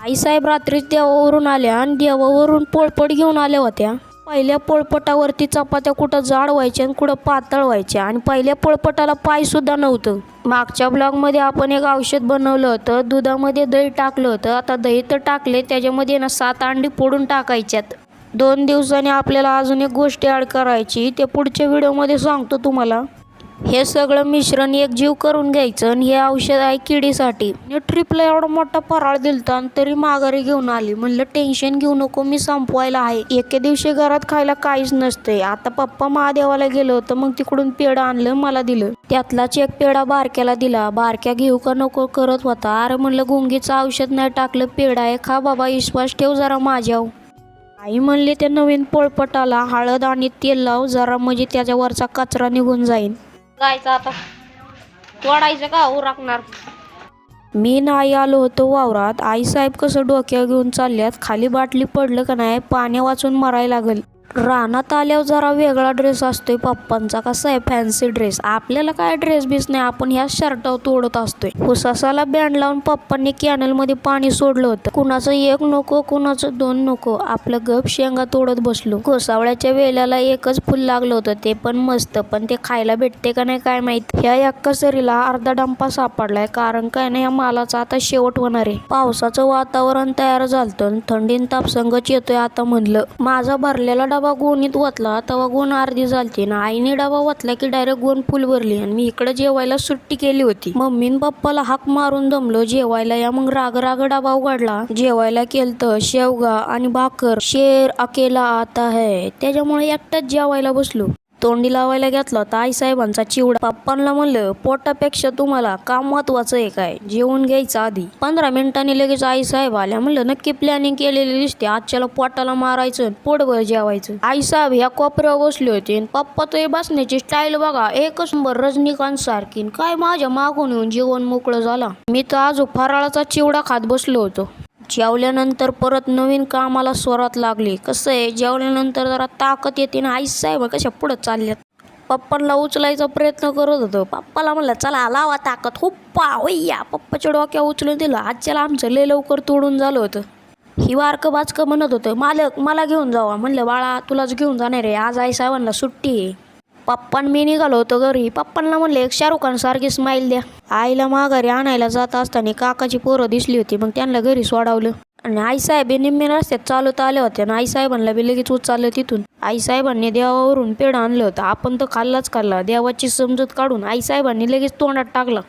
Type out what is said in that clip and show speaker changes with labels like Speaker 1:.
Speaker 1: आईसाहेब रात्री देवावरून आल्या आणि देवावरून पोळपट घेऊन आल्या होत्या. पहिल्या पोळपटावरती चपात्या कुठं जाड व्हायच्या आणि कुठं पातळ व्हायच्या आणि पहिल्या पोळपटाला पायसुद्धा नव्हतं. मागच्या ब्लॉगमध्ये आपण एक औषध बनवलं होतं दुधामध्ये दही टाकलं होतं. आता दही तर टाकले त्याच्यामध्ये ना सात अंडी फोडून टाकायच्यात. दोन दिवसांनी आपल्याला अजून एक गोष्टी ॲड करायची ते पुढच्या व्हिडिओमध्ये सांगतो तुम्हाला. हे सगळं मिश्रण एक जीव करून घ्यायचं आणि हे औषध आहे किडीसाठी. ट्रिपला एवढा मोठा फराळ दिलता आणि तरी माघारी घेऊन आली. म्हणलं टेन्शन घेऊ नको मी संपवायला आहे. एके दिवशी घरात खायला काहीच नसते आता पप्पा महादेवाला गेलो होतं मग तिकडून पेढा आणलं मला दिलं. त्यातलाच एक पेढा बारक्याला दिला. बारक्या घेऊ का नको करत होता. अरे म्हणलं गुंगीचं औषध नाही टाकलं पेढा आहे. खा बाबा विश्वास ठेव जरा माझ्यावर. आई म्हणली त्या नवीन पोळपटाला हळद आणि तेल लाव. जरा म्हणजे त्याच्यावरचा कचरा निघून जाईल जायचं आता. तोडायचं का? उरकणार मी नाही आलो होतो वावरात. आई साहेब कसं डोक्यावर घेऊन चालल्यात? खाली बाटली पडलं का नाही? पाण्या वाचून मरायला लागल. रानात आल्यावर जरा वेगळा ड्रेस असतोय पप्पांचा. कसा आहे फॅन्सी ड्रेस आपल्याला काय ड्रेस बिस नाही आपण ह्या शर्टावर तोडत असतोय. हुसासाला बँड लावून पप्पांनी कॅनलमध्ये पाणी सोडलं होतं. कुणाचं एक नको कुणाचं दोन नको. आपलं गप शेंगा तोडत बसलो. घोसावळ्याच्या वेल्याला एकच फुल लागलं होतं. ते पण मस्त पण ते खायला भेटते का नाही काय माहीत. ह्या एका सरीला अर्धा डंपा सापडलाय. कारण काय नाही या मालाचा आता शेवट होणार आहे. पावसाचं वातावरण तयार झालतं थंडीन तापसंगच येतोय आता म्हणलं. माझा भरलेला डबा गोणीत वतला तेव्हा गोण अर्धी झालती ना. आईने डबा वतला की डायरेक्ट गोण फुल भरली आणि मी इकडे जेवायला सुट्टी केली होती. मम्मीन पप्पाला हाक मारून दमलो जेवायला या मग राग राग डबा उघडला. जेवायला केलत शेवगा आणि भाकर शेर अकेला आता है त्याच्यामुळे एकटाच जेवायला बसलो. तोंडी लावायला घेतला तर आईसाहेबांचा चिवडा. पप्पांना म्हणलं पोटापेक्षा तुम्हाला काम महत्वाचं आहे काय? जेवून घ्यायचं आधी. पंधरा मिनिटांनी लगेच आईसाहेब आल्या. म्हणलं नक्की प्लॅनिंग केलेली दिसते. आजच्याला पोटाला मारायचं पोटभर जेवायचं. आईसाहेब ह्या कोपऱ्यावर बसले होते. आणि पप्पा तो बसण्याची स्टाईल बघा एकच नंबर रजनीकांत सारखी. काय माझ्या मागून येऊन जेवण मोकळं झाला. मी तर आज फराळाचा चिवडा खात बसलो होतो. जेवल्यानंतर परत नवीन कामाला स्वरात लागली. कसं आहे जेवल्यानंतर जरा ताकद येते ना. आई साहेब कशा पुढं चालल्यात? पप्पांना उचलायचा प्रयत्न करत होतो. पप्पाला म्हणलं चला लावा ताकद. हुप्पा होय्या. पप्पाच्या डोक्या उचलून दिलं. आजच्याला आमचं लय लवकर तोडून झालं होतं. ही वारकं बाचकं म्हणत होतं मालक मला घेऊन जावा. म्हणलं बाळा तुलाच घेऊन जाणार आहे. आज आई साहेबांना सुट्टी आहे. पप्पान मी निघालो होतो घरी. पप्पांना म्हणले एक शाहरुख खान सारखी स्माईल द्या. आईला माघारी आणायला जात असताना काकाची पोरं दिसली होती. मग त्यांना घरी सोडावलं. आणि आई साहेब हे निम्मे रस्त्यात चालत आले होते. आणि आई साहेबांना बी लगेच उचललं तिथून. आई साहेबांनी देवावरून पेढा आणलं होतं. आपण तर खाल्लाच खाल्ला. देवाची समजूत काढून आई साहेबांनी लगेच तोंडात टाकला.